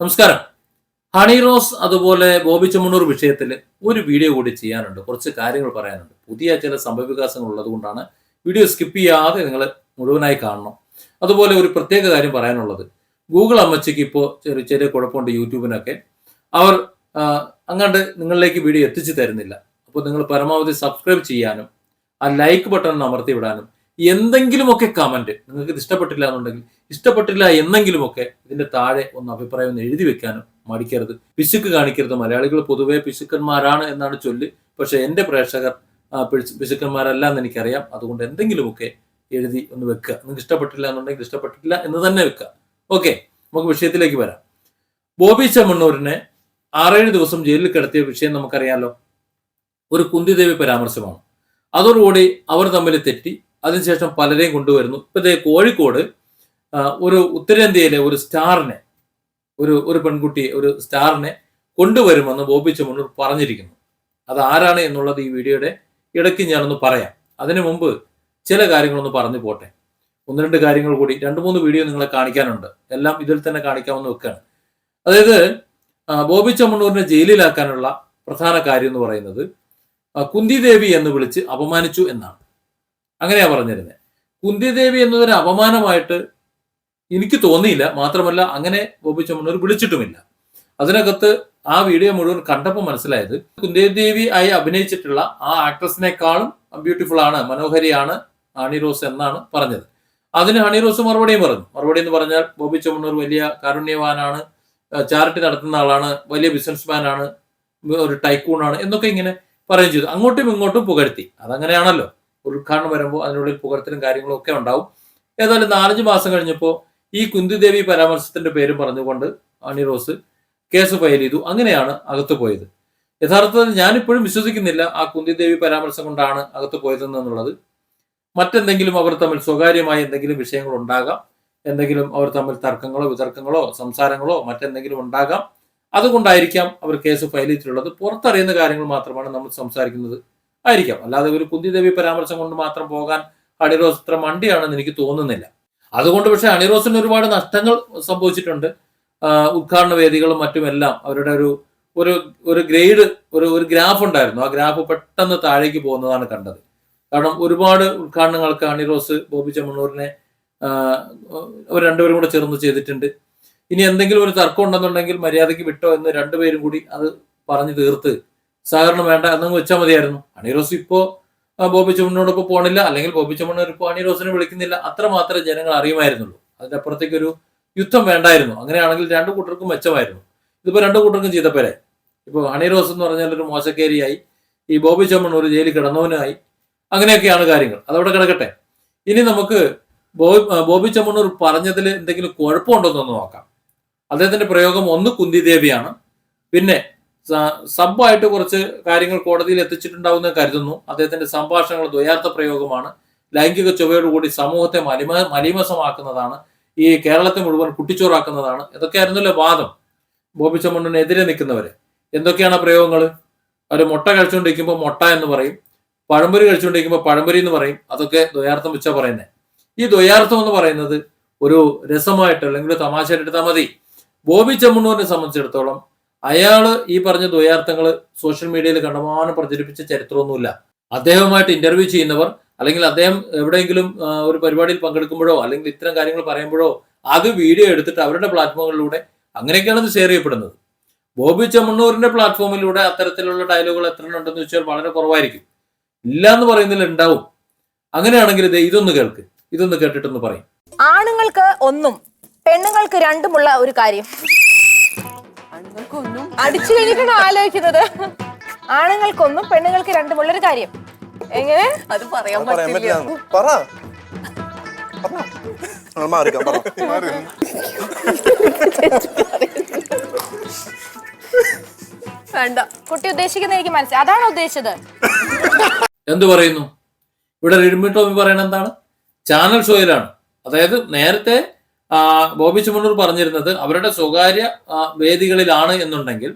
നമസ്കാരം. ഹണി റോസ് അതുപോലെ ബോബി വിഷയത്തിൽ ഒരു വീഡിയോ കൂടി ചെയ്യാനുണ്ട്. കുറച്ച് കാര്യങ്ങൾ പറയാനുണ്ട്. പുതിയ ചില സംഭവവികാസങ്ങൾ ഉള്ളതുകൊണ്ടാണ് വീഡിയോ സ്കിപ്പ് ചെയ്യാതെ നിങ്ങൾ മുഴുവനായി കാണണം. അതുപോലെ ഒരു പ്രത്യേക കാര്യം പറയാനുള്ളത്. ഗൂഗിൾ അമ്മച്ചയ്ക്ക് ഇപ്പോൾ ചെറിയ ചെറിയ കുഴപ്പമുണ്ട് യൂട്യൂബിനൊക്കെ. അവർ അങ്ങാണ്ട് നിങ്ങളിലേക്ക് വീഡിയോ എത്തിച്ചു തരുന്നില്ല. അപ്പോൾ നിങ്ങൾ പരമാവധി സബ്സ്ക്രൈബ് ചെയ്യാനും ആ ലൈക്ക് ബട്ടൺ അമർത്തി വിടാനും എന്തെങ്കിലുമൊക്കെ കമന്റ് നിങ്ങൾക്ക് ഇത് ഇഷ്ടപ്പെട്ടില്ല എന്നുണ്ടെങ്കിൽ ഇഷ്ടപ്പെട്ടില്ല എന്നെങ്കിലുമൊക്കെ ഇതിന്റെ താഴെ ഒന്ന് അഭിപ്രായം ഒന്ന് എഴുതി വെക്കാനും മടിക്കരുത്. പിശുക്ക് കാണിക്കരുത്. മലയാളികൾ പൊതുവെ പിശുക്കന്മാരാണ് എന്നാണ് ചൊല്ല്. പക്ഷെ എന്റെ പ്രേക്ഷകർ പിശുക്കന്മാരല്ല എന്ന് എനിക്കറിയാം. അതുകൊണ്ട് എന്തെങ്കിലുമൊക്കെ എഴുതി ഒന്ന് വെക്കുക. നിങ്ങൾക്ക് ഇഷ്ടപ്പെട്ടില്ല എന്നുണ്ടെങ്കിൽ ഇഷ്ടപ്പെട്ടിട്ടില്ല എന്ന് തന്നെ വെക്കുക. ഓക്കെ നമുക്ക് വിഷയത്തിലേക്ക് വരാം. ബോബി ചെമ്മണ്ണൂരിനെ ആറേഴ് ദിവസം ജയിലിൽ കിടത്തിയ വിഷയം നമുക്കറിയാമല്ലോ ഒരു കുന്തിദേവി പരാമർശമാണ്. അതോടുകൂടി അവർ തമ്മിൽ തെറ്റി അതിനുശേഷം പലരെയും കൊണ്ടുവരുന്നു. ഇപ്പൊ ദേ കോഴിക്കോട് ഒരു ഉത്തരേന്ത്യയിലെ ഒരു സ്റ്റാറിനെ ഒരു ഒരു പെൺകുട്ടിയെ ഒരു സ്റ്റാറിനെ കൊണ്ടുവരുമെന്ന് ബോബി ചെമ്മണ്ണൂർ പറഞ്ഞിരിക്കുന്നു. അത് ആരാണ് എന്നുള്ളത് ഈ വീഡിയോയുടെ ഇടയ്ക്ക് ഞാനൊന്ന് പറയാം. അതിനു മുമ്പ് ചില കാര്യങ്ങളൊന്ന് പറഞ്ഞു പോട്ടെ. ഒന്ന് രണ്ട് കാര്യങ്ങൾ കൂടി. രണ്ട് മൂന്ന് വീഡിയോ നിങ്ങളെ കാണിക്കാനുണ്ട്. എല്ലാം ഇതിൽ തന്നെ കാണിക്കാമെന്ന് വെക്കാണ്. അതായത് ബോബി ചമ്മണ്ണൂരിനെ ജയിലിലാക്കാനുള്ള പ്രധാന കാര്യം എന്ന് പറയുന്നത് കുന്തിദേവി എന്ന് വിളിച്ച് അപമാനിച്ചു എന്നാണ്. അങ്ങനെയാ പറഞ്ഞിരുന്നത് കുന്തിദേവി എന്നതൊരു അപമാനമായിട്ട് എനിക്ക് തോന്നിയില്ല. മാത്രമല്ല അങ്ങനെ ബോബി ചെമ്മണ്ണൂർ വിളിച്ചിട്ടുമില്ല. അതിനകത്ത് ആ വീഡിയോ മുഴുവൻ കണ്ടപ്പോൾ മനസ്സിലായത് കുന്തിദേവി ആയി അഭിനയിച്ചിട്ടുള്ള ആ ആക്ട്രസിനേക്കാളും ബ്യൂട്ടിഫുൾ ആണ് മനോഹരിയാണ് ഹണി റോസ് എന്നാണ് പറഞ്ഞത്. അതിന് ഹണി റോസ് മറുപടിയും പറഞ്ഞു. മറുപടി എന്ന് പറഞ്ഞാൽ ബോബി ചെമ്മണ്ണൂർ വലിയ കാരുണ്യവാനാണ് ചാരിറ്റി നടത്തുന്ന ആളാണ് വലിയ ബിസിനസ്മാൻ ആണ് ഒരു ടൈക്കൂണാണ് എന്നൊക്കെ ഇങ്ങനെ പറയുകയും ചെയ്തു. അങ്ങോട്ടും ഇങ്ങോട്ടും പുകഴ്ത്തി. അതങ്ങനെയാണല്ലോ. ഉദ്ഘാടനം വരുമ്പോൾ അതിനുള്ളിൽ പുകഴ്ത്തലും കാര്യങ്ങളും ഒക്കെ ഉണ്ടാവും. ഏതായാലും നാലഞ്ച് മാസം കഴിഞ്ഞപ്പോൾ ഈ കുന്തിദേവി പരാമർശത്തിന്റെ പേരും പറഞ്ഞുകൊണ്ട് അണി റോസ് കേസ് ഫയൽ ചെയ്തു. അങ്ങനെയാണ് അകത്ത് പോയത്. യഥാർത്ഥത്തിൽ ഞാനിപ്പോഴും വിശ്വസിക്കുന്നില്ല ആ കുന്തിദേവി പരാമർശം കൊണ്ടാണ് അകത്ത് പോയതെന്നുള്ളത്. മറ്റെന്തെങ്കിലും അവർ തമ്മിൽ സ്വകാര്യമായ എന്തെങ്കിലും വിഷയങ്ങൾ ഉണ്ടാകാം. എന്തെങ്കിലും അവർ തമ്മിൽ തർക്കങ്ങളോ വിതർക്കങ്ങളോ സംസാരങ്ങളോ മറ്റെന്തെങ്കിലും ഉണ്ടാകാം. അതുകൊണ്ടായിരിക്കാം അവർ കേസ് ഫയൽ ചെയ്തിട്ടുള്ളത്. പുറത്തറിയുന്ന കാര്യങ്ങൾ മാത്രമാണ് നമ്മൾ സംസാരിക്കുന്നത്. ആയിരിക്കാം. അല്ലാതെ ഒരു കുന്തിദേവി പരാമർശം കൊണ്ട് മാത്രം പോകാൻ അണിറോസ് ഇത്ര മണ്ടിയാണെന്ന് എനിക്ക് തോന്നുന്നില്ല. അതുകൊണ്ട് പക്ഷേ അണിറോസിന് ഒരുപാട് നഷ്ടങ്ങൾ സംഭവിച്ചിട്ടുണ്ട്. ഉദ്ഘാടന വേദികളും മറ്റുമെല്ലാം അവരുടെ ഒരു ഒരു ഒരു ഗ്രേഡ് ഒരു ഒരു ഗ്രാഫ് ഉണ്ടായിരുന്നു. ആ ഗ്രാഫ് പെട്ടെന്ന് താഴേക്ക് പോകുന്നതാണ് കണ്ടത്. കാരണം ഒരുപാട് ഉദ്ഘാടനങ്ങൾക്ക് അണിറോസ് ബോബി ചെമ്മണ്ണൂരിനെ അവർ രണ്ടുപേരും കൂടെ ചേർന്ന് ചെയ്തിട്ടുണ്ട്. ഇനി എന്തെങ്കിലും ഒരു തർക്കം ഉണ്ടെന്നുണ്ടെങ്കിൽ മര്യാദയ്ക്ക് വിട്ടോ എന്ന് രണ്ടുപേരും കൂടി അത് പറഞ്ഞു തീർത്ത് സഹകരണം വേണ്ട എന്നങ്ങ് വെച്ചാൽ മതിയായിരുന്നു. അണിറോസ് ഇപ്പോ ബോബി ചുമണ്ണോടൊപ്പം പോണില്ല. അല്ലെങ്കിൽ ബോബി ചുമണ്ണൂർ ഇപ്പോൾ അണിറോസിനെ വിളിക്കുന്നില്ല. അത്ര മാത്രമേ ജനങ്ങൾ അറിയുമായിരുന്നുള്ളൂ. അതിന്റെ അപ്പുറത്തേക്ക് ഒരു യുദ്ധം വേണ്ടായിരുന്നു. അങ്ങനെയാണെങ്കിൽ രണ്ടു കൂട്ടർക്കും മെച്ചമായിരുന്നു. ഇതിപ്പോ രണ്ടു കൂട്ടർക്കും ചെയ്തപ്പോരെ ഇപ്പോൾ അണിറോസ് എന്ന് പറഞ്ഞാൽ ഒരു മോശക്കേരിയായി. ഈ ബോബി ചുമണ്ണൂർ ജയിലിൽ കിടന്നവനായി. അങ്ങനെയൊക്കെയാണ് കാര്യങ്ങൾ. അതവിടെ കിടക്കട്ടെ. ഇനി നമുക്ക് ബോബി ചെമ്മണ്ണൂർ പറഞ്ഞതിൽ എന്തെങ്കിലും കുഴപ്പമുണ്ടോ എന്നൊന്ന് നോക്കാം. അദ്ദേഹത്തിന്റെ പ്രയോഗം ഒന്ന് കുന്തിദേവിയാണ്. പിന്നെ സബ്ബായിട്ട് കുറച്ച് കാര്യങ്ങൾ കോടതിയിൽ എത്തിച്ചിട്ടുണ്ടാവുമെന്ന് കരുതുന്നു. അദ്ദേഹത്തിന്റെ സംഭാഷണങ്ങൾ ദ്വയാർത്ഥ പ്രയോഗമാണ്. ലൈംഗിക ചൊവ്വയോടുകൂടി സമൂഹത്തെ മലിമ മലിമസമാക്കുന്നതാണ്. ഈ കേരളത്തെ മുഴുവൻ കുട്ടിച്ചോറാക്കുന്നതാണ്. ഇതൊക്കെയായിരുന്നല്ലോ വാദം. ബോബി ചമ്മണ്ണിനെതിരെ നിൽക്കുന്നവര്. എന്തൊക്കെയാണ് പ്രയോഗങ്ങൾ? അവർ മുട്ട കഴിച്ചുകൊണ്ടിരിക്കുമ്പോൾ മുട്ട എന്ന് പറയും. പഴംപൊരി കഴിച്ചുകൊണ്ടിരിക്കുമ്പോൾ പഴംപൊരി എന്ന് പറയും. അതൊക്കെ ദ്വയാർത്ഥം വെച്ചാൽ പറയുന്നത് ഈ ദ്വയാർത്ഥം എന്ന് പറയുന്നത് ഒരു രസമായിട്ട് അല്ലെങ്കിൽ തമാശ തമാശയായിട്ട് എടുത്താൽ മതി. ബോബി ചെമ്മണ്ണൂരിനെ സംബന്ധിച്ചിടത്തോളം അയാൾ ഈ പറഞ്ഞ ദ്വയാർത്ഥങ്ങൾ സോഷ്യൽ മീഡിയയിൽ കണ്ടമാനം പ്രചരിപ്പിച്ച ചരിത്രമൊന്നുമില്ല. അദ്ദേഹവുമായിട്ട് ഇന്റർവ്യൂ ചെയ്യുന്നവർ അല്ലെങ്കിൽ അദ്ദേഹം എവിടെയെങ്കിലും ഒരു പരിപാടിയിൽ പങ്കെടുക്കുമ്പോഴോ അല്ലെങ്കിൽ ഇത്തരം കാര്യങ്ങൾ പറയുമ്പോഴോ അത് വീഡിയോ എടുത്തിട്ട് അവരുടെ പ്ലാറ്റ്ഫോമുകളിലൂടെ അങ്ങനെയൊക്കെയാണ് ഇത് ഷെയർ ചെയ്യപ്പെടുന്നത്. ബോബി ചെമ്മണ്ണൂരിന്റെ പ്ലാറ്റ്ഫോമിലൂടെ അത്തരത്തിലുള്ള ഡയലോഗുകൾ എത്ര ഉണ്ടെന്ന് വെച്ചാൽ വളരെ കുറവായിരിക്കും. ഇല്ല എന്ന് പറയുന്നതിൽ ഉണ്ടാവും. അങ്ങനെയാണെങ്കിൽ ഇത് ഇതൊന്ന് കേൾക്ക്. ഇതൊന്ന് കേട്ടിട്ടൊന്ന് പറയും. ആണുങ്ങൾക്ക് ഒന്നും പെണ്ണുങ്ങൾക്ക് രണ്ടുമുള്ള ഒരു കാര്യം. അടിച്ചു കഴിഞ്ഞിട്ടാണ് ആലോചിക്കുന്നത്? ആണുങ്ങൾക്കൊന്നും പെണ്ണുങ്ങൾക്ക് രണ്ടും ഒരു കാര്യം. എങ്ങനെ? അത് പറയാൻ പറ്റില്ല. പറ. മാറിക്കാം പറ. വേണ്ട. കുട്ടി ഉദ്ദേശിക്കുന്ന എനിക്ക് മനസ്സിലായി. അതാണ് ഉദ്ദേശിച്ചത്. എന്ത് പറയുന്നു? ഇവിടെ റെഡ്മി ടോമി പറയണ എന്താണ്? ചാനൽ ഷോയിലാണ്. അതായത് നേരത്തെ ബോബി ചുമണ്ണൂർ പറഞ്ഞിരുന്നത് അവരുടെ സ്വകാര്യ വേദികളിലാണ് എന്നുണ്ടെങ്കിൽ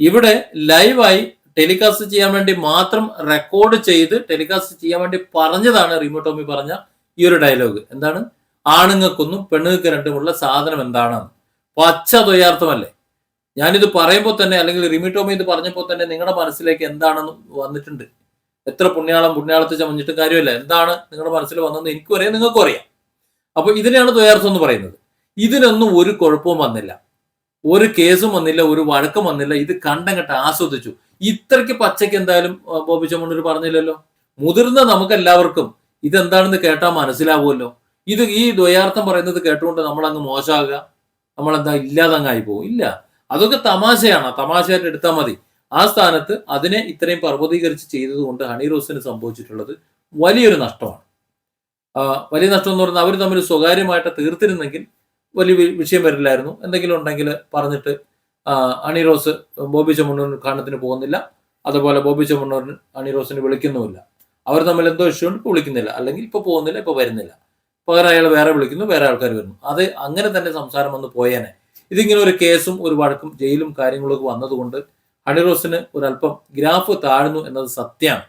ഇവിടെ ലൈവായി ടെലികാസ്റ്റ് ചെയ്യാൻ വേണ്ടി മാത്രം റെക്കോർഡ് ചെയ്ത് ടെലികാസ്റ്റ് ചെയ്യാൻ വേണ്ടി പറഞ്ഞതാണ് റിമോ ടോമി പറഞ്ഞ ഈ ഒരു ഡയലോഗ്. എന്താണ്? ആണുങ്ങൾക്കൊന്നും പെണ്ണുങ്ങൾക്ക് രണ്ടുമുള്ള സാധനം എന്താണെന്ന്. പച്ച ദ്വയാർത്ഥമല്ലേ? ഞാനിത് പറയുമ്പോൾ തന്നെ അല്ലെങ്കിൽ റിമി ടോമി ഇത് പറഞ്ഞപ്പോൾ തന്നെ നിങ്ങളുടെ മനസ്സിലേക്ക് എന്താണെന്ന് വന്നിട്ടുണ്ട്. എത്ര പുണ്യാളം പുണ്യാളത്തെ ചമഞ്ഞിട്ട് കാര്യമല്ല. എന്താണ് നിങ്ങളുടെ മനസ്സിൽ വന്നതെന്ന് എനിക്കും അറിയാം നിങ്ങൾക്കും അറിയാം. അപ്പൊ ഇതിനെയാണ് ദ്വയാർത്ഥം എന്ന് പറയുന്നത്. ഇതിനൊന്നും ഒരു കുഴപ്പവും വന്നില്ല. ഒരു കേസും വന്നില്ല ഒരു വഴക്കം വന്നില്ല. ഇത് കണ്ടങ്ങട്ട് ആസ്വദിച്ചു. ഇത്രയ്ക്ക് പച്ചയ്ക്ക് എന്തായാലും ബോബി ചമ്മണ്ണൂർ പറഞ്ഞില്ലല്ലോ. മുതിർന്ന നമുക്ക് എല്ലാവർക്കും ഇതെന്താണെന്ന് കേട്ടാൽ മനസ്സിലാവുമല്ലോ. ഇത് ഈ ദ്വയാർത്ഥം പറയുന്നത് കേട്ടുകൊണ്ട് നമ്മൾ അങ്ങ് മോശമാകുക. നമ്മളെന്താ ഇല്ലാതങ്ങായി പോകും. ഇല്ല. അതൊക്കെ തമാശയാണ്. തമാശയായിട്ട് എടുത്താൽ മതി. ആ സ്ഥാനത്ത് അതിനെ ഇത്രയും പർവതീകരിച്ച് ചെയ്തതുകൊണ്ട് ഹണി റോസിന് സംഭവിച്ചിട്ടുള്ളത് വലിയൊരു നഷ്ടമാണ്. വലിയ നഷ്ടം എന്ന് പറഞ്ഞാൽ അവർ തമ്മിൽ സ്വകാര്യമായിട്ട് തീർത്തിരുന്നെങ്കിൽ വലിയ വിഷയം വരില്ലായിരുന്നു. എന്തെങ്കിലും ഉണ്ടെങ്കിൽ പറഞ്ഞിട്ട് അണി റോസ് ബോബി ചെമ്മണ്ണൂർ ഉദ്ഘാടനത്തിന് പോകുന്നില്ല. അതുപോലെ ബോബി ചെമ്മണ്ണൂർ അണി റോസിന് വിളിക്കുന്നുമില്ല. അവർ തമ്മിൽ എന്തോ ഇഷ്യൂ ഉണ്ട് വിളിക്കുന്നില്ല. അല്ലെങ്കിൽ ഇപ്പൊ പോകുന്നില്ല ഇപ്പൊ വരുന്നില്ല. പകരം അയാൾ വേറെ വിളിക്കുന്നു വേറെ ആൾക്കാർ വരുന്നു. അത് അങ്ങനെ തന്നെ സംസാരം വന്ന് പോയേനെ. ഇതിങ്ങനെ ഒരു കേസും ഒരു വഴക്കും ജയിലും കാര്യങ്ങളൊക്കെ വന്നതുകൊണ്ട് ഹണിറോസിന് ഒരല്പം ഗ്രാഫ് താഴ്ന്നു എന്നത് സത്യമാണ്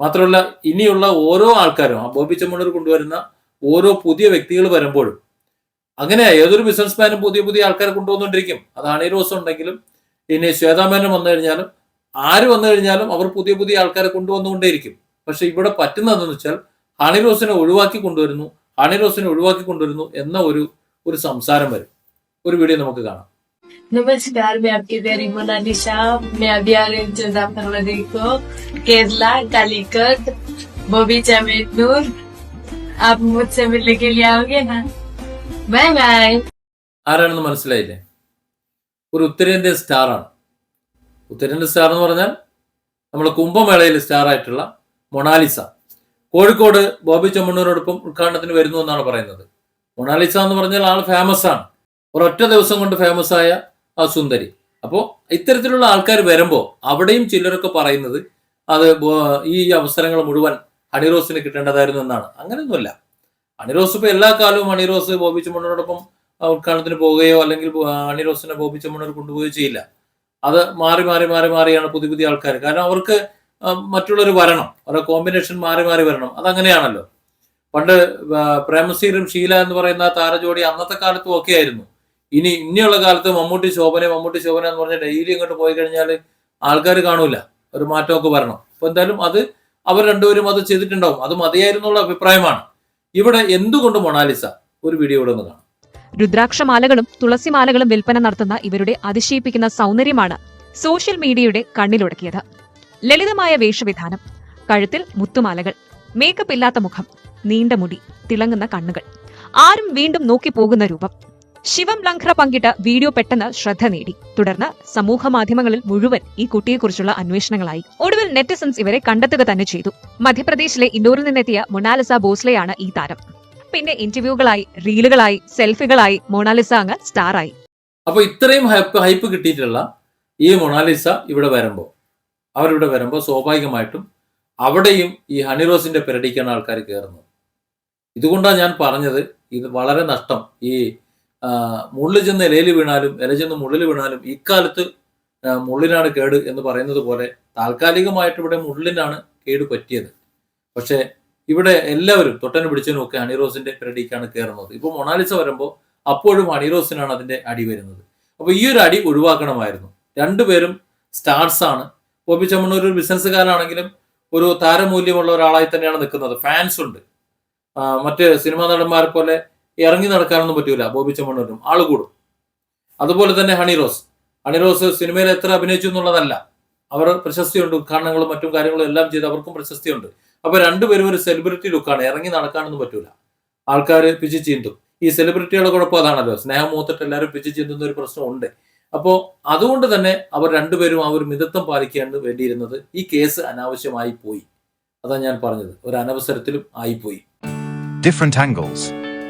മാത്രമല്ല ഇനിയുള്ള ഓരോ ആൾക്കാരും ആ ബോബി ചെമ്മണ്ണൂർ കൊണ്ടുവരുന്ന ഓരോ പുതിയ വ്യക്തികൾ വരുമ്പോഴും അങ്ങനെ ഏതൊരു ബിസിനസ്മാനും പുതിയ പുതിയ ആൾക്കാരെ കൊണ്ടുവന്നുകൊണ്ടിരിക്കും. അത് അണിരോസം ഉണ്ടെങ്കിലും ഇനി ശ്വേതാമേനം വന്നു കഴിഞ്ഞാലും ആര് വന്നു കഴിഞ്ഞാലും അവർ പുതിയ പുതിയ ആൾക്കാരെ കൊണ്ടുവന്നുകൊണ്ടേയിരിക്കും. പക്ഷെ ഇവിടെ പറ്റുന്നതെന്ന് വെച്ചാൽ ഹണിറോസിനെ ഒഴിവാക്കി കൊണ്ടുവരുന്നു ഹണിറോസിനെ ഒഴിവാക്കി കൊണ്ടുവരുന്നു എന്ന ഒരു ഒരു സംസാരം വരും. ഒരു വീഡിയോ നമുക്ക് കാണാം. नमस्कार मैं आपकी प्यारी मोनालिसा मैं अभी आ रही हूँ मुजफ्फरनगर को केरला कालीकट बॉबी चमेटनूर आप मुझसे मिलने के लिए आओगे ना बाय बाय ആരാണെന്ന് മനസ്സിലായില്ലേ ഒരു ഉത്തരേന്ത്യൻ സ്റ്റാറാണ് ഉത്തരേന്ത്യൻ സ്റ്റാർ എന്ന് പറഞ്ഞാൽ നമ്മൾ കുംഭമേളയിൽ സ്റ്റാർ ആയിട്ടുള്ള മൊണാലിസ കോഴിക്കോട് ബോബി ചെമ്മണ്ണൂരോടൊപ്പം ഉദ്ഘാടനത്തിന് വരുന്നു എന്നാണ് പറയുന്നത് മൊണാലിസ എന്ന് പറഞ്ഞാൽ ആൾ ഫേമസ് ആണ് ഒരൊറ്റ ദിവസം കൊണ്ട് ഫേമസ് ആയ ആ സുന്ദരി. അപ്പോൾ ഇത്തരത്തിലുള്ള ആൾക്കാർ വരുമ്പോൾ അവിടെയും ചിലരൊക്കെ പറയുന്നത് അത് ഈ അവസരങ്ങൾ മുഴുവൻ ഹണിറോസിന് കിട്ടേണ്ടതായിരുന്നു എന്നാണ്. അങ്ങനെയൊന്നുമില്ല. ഹണിറോസ് ഇപ്പോൾ എല്ലാ കാലവും ഹണിറോസ് ബോബി ചെമ്മണ്ണൂരോടൊപ്പം ആ ഉദ്ഘാടനത്തിന് പോവുകയോ അല്ലെങ്കിൽ ഹണിറോസിനെ ബോബി ചുമണ്ണർ കൊണ്ടുപോവുകയോ ചെയ്യില്ല. അത് മാറി മാറി മാറി മാറിയാണ് പുതിയ പുതിയ ആൾക്കാർ കാരണം അവർക്ക് മറ്റുള്ളവർ വരണം. അവരുടെ കോമ്പിനേഷൻ മാറി മാറി വരണം. അതങ്ങനെയാണല്ലോ. പണ്ട് പ്രേമസീരും ഷീല എന്ന് പറയുന്ന താരജോഡി അന്നത്തെ കാലത്തും ഒക്കെ ആയിരുന്നു. ഇനി ഇനിയുള്ള കാലത്ത് മമ്മൂട്ടി ശോഭന മമ്മൂട്ടി ശോഭന എന്ന് പറഞ്ഞ ഡെയിലി ഇങ്ങോട്ട് പോയി കഴിഞ്ഞാൽ ആൾക്കാർ കാണൂല. ഒരു മാറ്റമൊക്കെ വരണം. അപ്പൊ എന്തായാലും അത് അവർ രണ്ടുപേരും അത് ചെയ്തിട്ടുണ്ടാവും. അത് മതിയായിരുന്നുള്ള അഭിപ്രായമാണ്. ഇവിടെ എന്തുകൊണ്ട് മൊണാലിസ? ഒരു വീഡിയോ ഇവിടെ നിന്ന് കാണാം. രുദ്രാക്ഷമാലകളും തുളസിമാലകളും വിൽപ്പന നടത്തുന്ന ഇവരുടെ അതിശയിപ്പിക്കുന്ന സൗന്ദര്യമാണ് സോഷ്യൽ മീഡിയയുടെ കണ്ണിലുടക്കിയത്. ലളിതമായ വേഷവിധാനം കഴുത്തിൽ മുത്തുമാലകൾ മേക്കപ്പ് ഇല്ലാത്ത മുഖം നീണ്ട മുടി തിളങ്ങുന്ന കണ്ണുകൾ ആരും വീണ്ടും നോക്കി പോകുന്ന രൂപം ശിവം ലംഘ്ര പങ്കിട്ട വീഡിയോ പെട്ടെന്ന് ശ്രദ്ധ നേടി. തുടർന്ന് സമൂഹ മാധ്യമങ്ങളിൽ മുഴുവൻ ഈ കുട്ടിയെക്കുറിച്ചുള്ള അന്വേഷണങ്ങളായി. ഒടുവിൽ നെറ്റിസൺസ് ഇവരെ കണ്ടെത്തുക തന്നെ ചെയ്തു. മധ്യപ്രദേശിലെ ഇൻഡോറിൽ നിന്നെത്തിയ മൊണാലിസ ബോസ്ലെയാണ് ഈ താരം. പിന്നെ ഇന്റർവ്യൂകളായി റീലുകളായി സെൽഫികളായി മൊണാലിസ അങ്ങ് സ്റ്റാറായി. അപ്പൊ ഇത്രയും ഹൈപ്പ് ഹൈപ്പ് കിട്ടിയിട്ടുള്ള ഈ മൊണാലിസ ഇവിടെ വരുമ്പോൾ അവരിവിടെ വരുമ്പോൾ സ്വാഭാവികമായിട്ടും അവിടെയും ഈ ഹണിറോസിന്റെ പെരടിക്കാണ് ആൾക്കാർ കയറുന്നത് ഇതുകൊണ്ടാണ് ഞാൻ പറഞ്ഞത് ഇത് വളരെ നഷ്ടം ഈ ആ, മുള്ളു ചെന്ന് ഇലയിൽ വീണാലും ഇല ചെന്ന് മുള്ളിൽ വീണാലും ഇക്കാലത്ത് മുള്ളിനാണ് കേട് എന്ന് പറയുന്നത് പോലെ താൽക്കാലികമായിട്ട് ഇവിടെ മുള്ളിനാണ് കേട് പറ്റിയത്. പക്ഷേ ഇവിടെ എല്ലാവരും തൊട്ടന് പിടിച്ചതിനും ഒക്കെ ഹണിറോസിന്റെ പെരടിക്കാണ് കയറുന്നത്. ഇപ്പൊ മൊണാലിസ വരുമ്പോൾ അപ്പോഴും ഹണിറോസിനാണ് അതിന്റെ അടി വരുന്നത്. അപ്പൊ ഈ ഒരു അടി ഒഴിവാക്കണമായിരുന്നു. രണ്ടുപേരും സ്റ്റാർസ് ആണ്. ബോബി ചമ്മണ്ണൂർ ഒരു ബിസിനസ്സുകാരാണെങ്കിലും ഒരു താരമൂല്യമുള്ള ഒരാളായി തന്നെയാണ് നിൽക്കുന്നത്. ഫാൻസ് ഉണ്ട്. മറ്റ് സിനിമാ നടന്മാരെ പോലെ ഇറങ്ങി നടക്കാനൊന്നും പറ്റൂല. ബോബി ചമ്മണ്ണൂരിനും ആൾ കൂടും. അതുപോലെ തന്നെ ഹണി റോസ്. ഹണി റോസ് സിനിമയിൽ എത്ര അഭിനയിച്ചു എന്നുള്ളതല്ല. അവർ പ്രശസ്തിയുണ്ട്. ഉദ്ഘാടനങ്ങളും മറ്റും കാര്യങ്ങളും എല്ലാം ചെയ്ത് അവർക്കും പ്രശസ്തിയുണ്ട്. അപ്പൊ രണ്ടുപേരും ഒരു സെലിബ്രിറ്റി ലുക്കാണ് ഇറങ്ങി നടക്കാനൊന്നും പറ്റൂല. ആൾക്കാർ പിച്ച് ചീന്തും. ഈ സെലിബ്രിറ്റികളുടെ കുഴപ്പം അതാണല്ലോ സ്നേഹം മൂത്തിട്ട് എല്ലാവരും പിച്ച് ചീന്തുന്ന ഒരു പ്രശ്നമുണ്ട്. അപ്പോൾ അതുകൊണ്ട് തന്നെ അവർ രണ്ടുപേരും ആ ഒരു മിതത്വം പാലിക്കേണ്ട വേണ്ടിയിരുന്നത് ഈ കേസ് അനാവശ്യമായി പോയി. അതാ ഞാൻ പറഞ്ഞത്. ഒരു അനവസരത്തിലും ആയിപ്പോയി. Different angles.